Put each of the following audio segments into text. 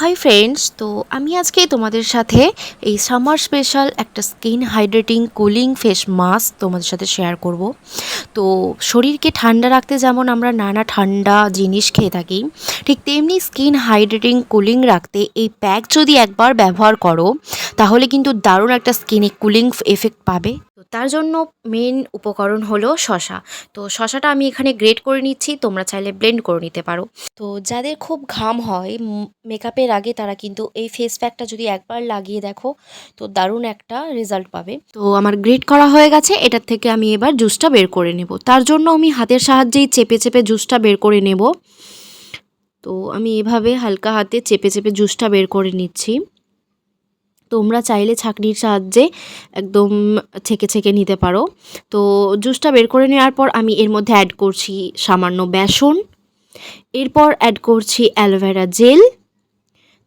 Hi friends তো আমি আজকে তোমাদের সাথে এই সামার স্পেশাল একটা skin hydrating cooling face mask তোমাদের সাথে শেয়ার করব। তো শরীরকে ঠান্ডা রাখতে যেমন আমরা নানা ঠান্ডা জিনিস খেয়ে থাকি, ঠিক তেমনি স্কিন হাইড্রেটিং কুলিং রাখতে এই প্যাক যদি একবার ব্যবহার করো, তাহলে কিন্তু দারুণ একটা স্কিনে কুলিং এফেক্ট পাবে। তার জন্য মেন উপকরণ হলো শশা। তো শশাটা আমি এখানে গ্রেট করে নিচ্ছি, তোমরা চাইলে ব্লেন্ড করে নিতে পারো। তো যাদের খুব ঘাম হয় মেকআপের আগে তারা কিন্তু এই ফেস প্যাকটা যদি একবার লাগিয়ে দেখো, তো দারুণ একটা রেজাল্ট পাবে। তো আমার গ্রেট করা হয়ে গেছে, এটার থেকে আমি এবার জুসটা বের করে নেব। তার জন্য আমি হাতের সাহায্যেই চেপে চেপে জুসটা বের করে নেব। তো আমি এভাবে হালকা হাতে চেপে চেপে জুসটা বের করে নিচ্ছি। তোমরা চাইলে ছাকনির সাহায্যে একদম ছেঁকে ছেঁকে নিতে পারো। তো জুসটা বের করে নেওয়ার পর আমি এর মধ্যে অ্যাড করছি সামান্য বেসন, এরপর অ্যাড করছি অ্যালোভেরা জেল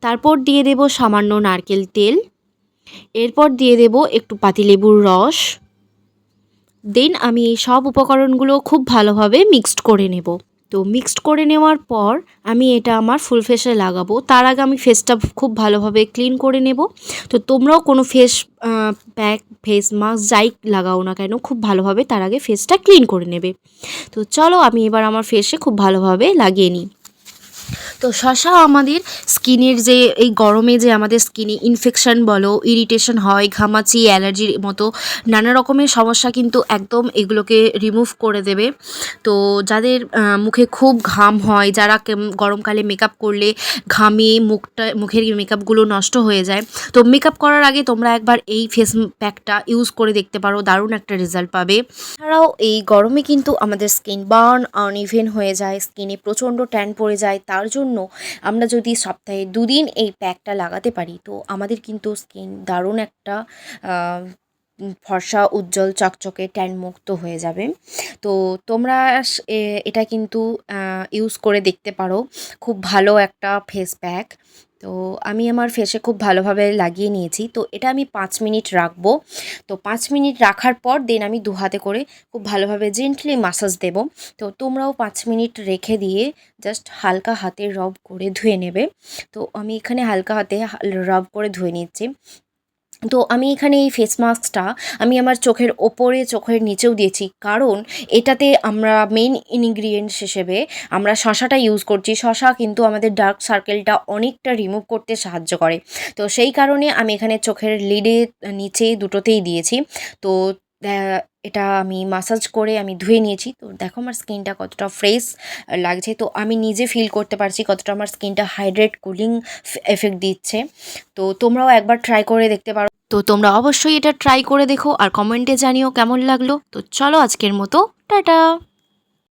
তারপর দিয়ে দেব সামান্য নারকেল তেল, এরপর দিয়ে দেব একটু পাতিলেবুর রস দেন আমি সব উপকরণগুলো খুব ভালোভাবে মিক্সড করে নেব। তো মিক্সড করে নেওয়ার পর আমি এটা আমার ফুল ফেসে লাগাবো। তার আগে আমি ফেসটা খুব ভালোভাবে ক্লিন করে নেব। তো তোমরাও কোনো ফেস প্যাক ফেস মাস্ক যাই লাগাও না কেন, খুব ভালোভাবে তার আগে ফেসটা ক্লিন করে নেবে। তো চলো আমি এবার আমার ফেসে খুব ভালোভাবে লাগিয়ে নিই। তো শশা আমাদের স্কিনের যে, এই গরমে যে আমাদের স্কিনে ইনফেকশন বলো ইরিটেশন হয়, ঘামাচি অ্যালার্জির মতো নানা রকমের সমস্যা কিন্তু একদম এগুলোকে রিমুভ করে দেবে। তো যাদের মুখে খুব ঘাম হয়, যারা গরমকালে মেকআপ করলে ঘামে মুখটা, মুখের মেকআপগুলো নষ্ট হয়ে যায়, তো মেকআপ করার আগে তোমরা একবার এই ফেস প্যাকটা ইউজ করে দেখতে পারো, দারুণ একটা রেজাল্ট পাবে। এছাড়াও এই গরমে কিন্তু আমাদের স্কিন বার্ন আনইভেন হয়ে যায় স্কিনে প্রচণ্ড ট্যান পড়ে যায়, তার জন্য আমরা যদি সপ্তাহে দুদিন এই প্যাকটা লাগাতে পারি, তো আমাদের কিন্তু স্কিন দারুণ একটা ফর্সা, উজ্জ্বল, চকচকে ট্যান মুক্ত হয়ে যাবে। তো তোমরা এটা কিন্তু ইউজ করে দেখতে পারো। খুব ভালো একটা ফেস প্যাক তো আমি আমার ফেসে খুব ভালোভাবে লাগিয়ে নিয়েছি। তো এটা আমি পাঁচ মিনিট রাখব। তো পাঁচ মিনিট রাখার পর দেন আমি দু হাতে করে খুব ভালোভাবে জেন্টলি মাসাজ দেব। তো তোমরাও পাঁচ মিনিট রেখে দিয়ে জাস্ট হালকা হাতে রব করে ধুয়ে নেবে। তো আমি এখানে হালকা হাতে রব করে ধুয়ে নিচ্ছি। তো আমি এখানে এই ফেস মাস্কটা আমি আমার চোখের ওপরে, চোখের নিচেও দিয়েছি। কারণ এটাতে আমরা মেন ইনগ্রিডিয়েন্টস হিসেবে আমরা শশাটা ইউজ করছি। শশা কিন্তু আমাদের ডার্ক সার্কেলটা অনেকটা রিমুভ করতে সাহায্য করে। তো সেই কারণে আমি এখানে চোখের লিডে নিচে দুটোতেই দিয়েছি। তো এটা আমি মাসাজ করে আমি ধুয়ে নিয়েছি। তো দেখো আমার স্কিনটা কতটা ফ্রেশ লাগছে। তো আমি নিজে ফিল করতে পারছি কতটা আমার স্কিনটা হাইড্রেট কুলিং এফেক্ট দিচ্ছে। তো তোমরাও একবার ট্রাই করে দেখতে পারো। তো তোমরা অবশ্যই এটা ট্রাই করে দেখো আর কমেন্টে জানিও কেমন লাগল। তো চলো আজকের মতো, টাটা!